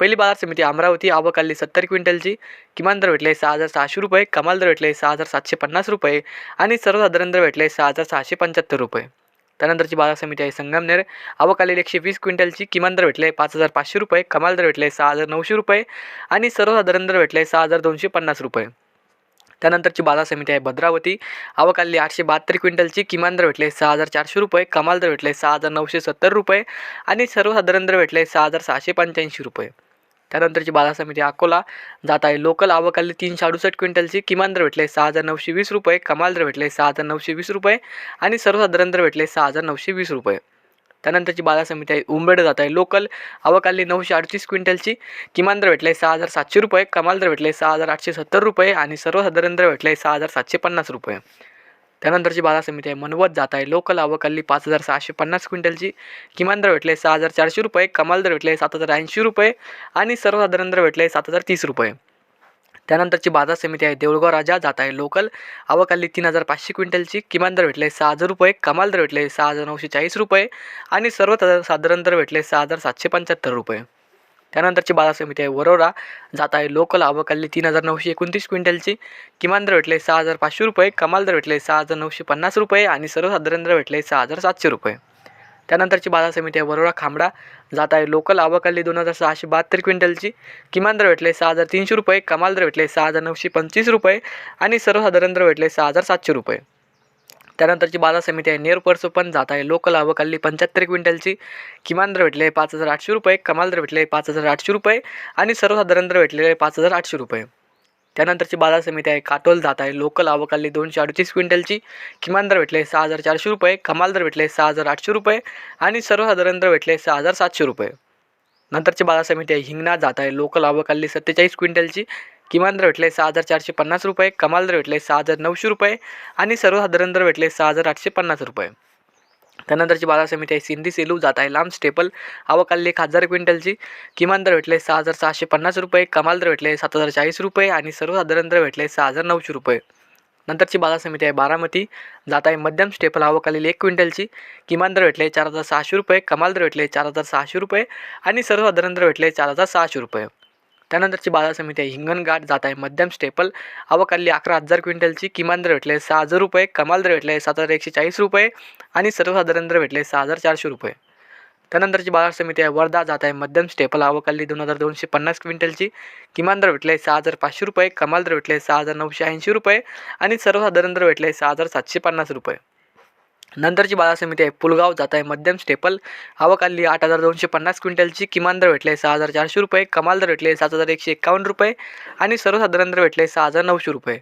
पहिली बाजार समिती अमरावती आवकाली सत्तर क्विंटलची. किमान दर भेटले सहा हजार सहाशे रुपये कमाल दर भेटले सहा हजार सातशे पन्नास रुपये आणि सर्वसाधारण दर भेटले सहा हजार सहाशे पंच्याहत्तर रुपये. त्यानंतरची बाजार समिती आहे संगमनेर. अवकालील एकशे वीस क्विंटलची किमान दर भेटले पाच हजार पाचशे रुपये कमाल दर भेटले सहा हजार नऊशे रुपये आणि सर्वसाधारण दर भेटले सहा हजार दोनशे पन्नास रुपये. त्यानंतरची बाजार समिती आहे भद्रावती. आवकाली आठशे बहात्तर क्विंटलची किमान दर भेटले सहा हजार चारशे रुपये कमाल दर भेटले सहा हजार नऊशे सत्तर रुपये आणि सर्वसाधारण दर भेटले सहा हजार सहाशे पंच्याऐंशी रुपये. त्यानंतरची बाजार समिती अकोला. जात आहे लोकल अवकाली तीनशे अडुसष्ट क्विंटलची किमान दर भेटले सहा हजार नऊशे वीस रुपये कमाल दर भेटले सहा हजार नऊशे वीस रुपये आणि सर्वसाधारण दर भेटले सहा हजार नऊशे वीस रुपये. त्यानंतरची बाजार समिती आहे उंबेड जात आहे. लोकल अवकाली नऊशे अडतीस क्विंटलची. किमान दर भेटले सहा हजार सातशे रुपये कमाल दर भेटले सहा हजार आठशे सत्तर रुपये आणि सर्वसाधारण दर भेटले सहा हजार सातशे पन्नास रुपये. त्यानंतरची बाजार समिती आहे मनवत जात आहे. लोकल अवकाली पाच हजार सहाशे पन्नास क्विंटलची. किमान दर भेटले सहा हजार चारशे रुपये कमाल दर भेटले सात हजार ऐंशी रुपये आणि सर्वसाधारण दर भेटले सात हजार तीस रुपये. त्यानंतरची बाजार समिती आहे. देऊळगाव राजा जात आहे. लोकल आवकाली तीन हजार पाचशे क्विंटलची. किमान दर भेटले सहा हजार रुपये. कमाल दर भेटले सहा हजार नऊशे चाळीस रुपये. आणि सर्व साधारण दर भेटले सहा हजार सातशे पंच्याहत्तर रुपये. त्यानंतरची बाजार समिती आहे. वरोरा जात आहे. लोकल आवकाली तीन हजार नऊशे एकोणतीस क्विंटलची. किमान दर भेटले सहा हजार पाचशे रुपये. कमाल दर भेटले सहा हजार नऊशे पन्नास रुपये. आणि सर्वसाधारण दर भेटले सहा हजार सातशे रुपये. त्यानंतरची बाजार समिती आहे वरोरा खांबडा. जात आहे लोकल आवकाली दोन हजार सहाशे बहात्तर क्विंटलची. किमान दर भेटले सहा हजार तीनशे रुपये कमाल दर भेटले सहा हजार नऊशे पंचवीस रुपये आणि सर्वसाधारण दर भेटले सहा हजार सातशे रुपये. त्यानंतरची बाजार समिती आहे नेर पर्सो पण जात आहे लोकल आवकाली पंच्याहत्तर क्विंटलची. किमान दर भेटले पाच हजार आठशे रुपये कमाल दर भेटले पाच हजार आठशे रुपये आणि सर्वसाधारण दर भेटलेले पाच हजार आठशे रुपये. त्यानंतरची बाजार समिती आहे. काटोल जात आहे. लोकल आवकाली दोनशे अडतीस क्विंटलची. किमान दर भेटले सहा हजार चारशे रुपये. कमाल दर भेटले सहा हजार आठशे रुपये. आणि सर्वसाधारण दर भेटले सहा हजार सातशे रुपये. नंतरची बाजार समिती आहे. हिंगणा जात आहे. लोकल आवकाली सत्तेचाळीस क्विंटलची. किमान दर भेटले सहा हजार चारशे पन्नास रुपये. कमाल दर भेटले सहा हजार नऊशे रुपये. आणि सर्वसाधारण दर भेटले सहा हजार आठशे पन्नास रुपये. त्यानंतरची बाजार समिती आहे. सिंधी सेलू जात आहे. लांब स्टेपल आवकाली एक हजार क्विंटलची किमान दर भेटले सहा हजार सहाशे पन्नास रुपये. कमाल दर भेटले सात हजार चाळीस रुपये आणि सर्वसाधारण दर भेटले सहा हजार नऊशे रुपये. नंतरची बाजार समिती आहे. बारामती जात आहे. मध्यम स्टेपल आवकाली एक क्विंटलची. किमान दर भेटले चार हजार सहाशे रुपये. कमाल दर भेटले चार हजार सहाशे रुपये आणि सर्वसाधारण दर भेटले चार हजार सहाशे रुपये. त्यानंतरची बाजार समिती आहे. हिंगणघाट जात आहे. मध्यम स्टेपल. अवकाली अकरा हजार क्विंटलची. किमान दर भेटले सहा हजार रुपये. कमाल दर भेटले सात हजार एकशे चाळीस रुपये. आणि सर्वसाधारण दर भेटले सहा हजार चारशे रुपये. त्यानंतरची बाजार समिती आहे. वर्धा जात आहे. मध्यम स्टेपल. अवकाली दोन हजार दोनशे पन्नास क्विंटलची. किमान दर भेटले सहा हजार पाचशे रुपये. कमाल दर भेटले सहा हजार नऊशे ऐंशी रुपये. आणि सर्वसाधारण दर भेटले सहा हजार सातशे पन्नास रुपये. नंतरची बाजार समिती आहे. पुलगाव जात आहे. मध्यम स्टेपल. आवक आली आठ हजार दोनशे पन्नास क्विंटलची. किमान दर भेटले सहा हजार चारशे रुपये. कमाल दर भेटले सात हजार एकशे एकावन्न रुपये. आणि सर्वसाधारण दर भेटले सहा हजार नऊशे रुपये.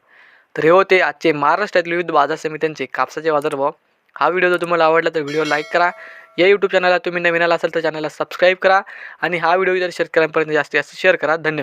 तर हे होते आजचे महाराष्ट्रातील विविध बाजार समित्यांचे कापसाचे बाजारभाव. हा व्हिडिओ जर तुम्हाला आवडला तर व्हिडिओ लाईक करा. या यूट्यूब चॅनलला तुम्ही नवीन आला असाल तर चॅनलला सबस्क्राईब करा. आणि हा व्हिडिओ जर शेतकऱ्यांपर्यंत जास्तीत जास्त शेअर करा. धन्यवाद.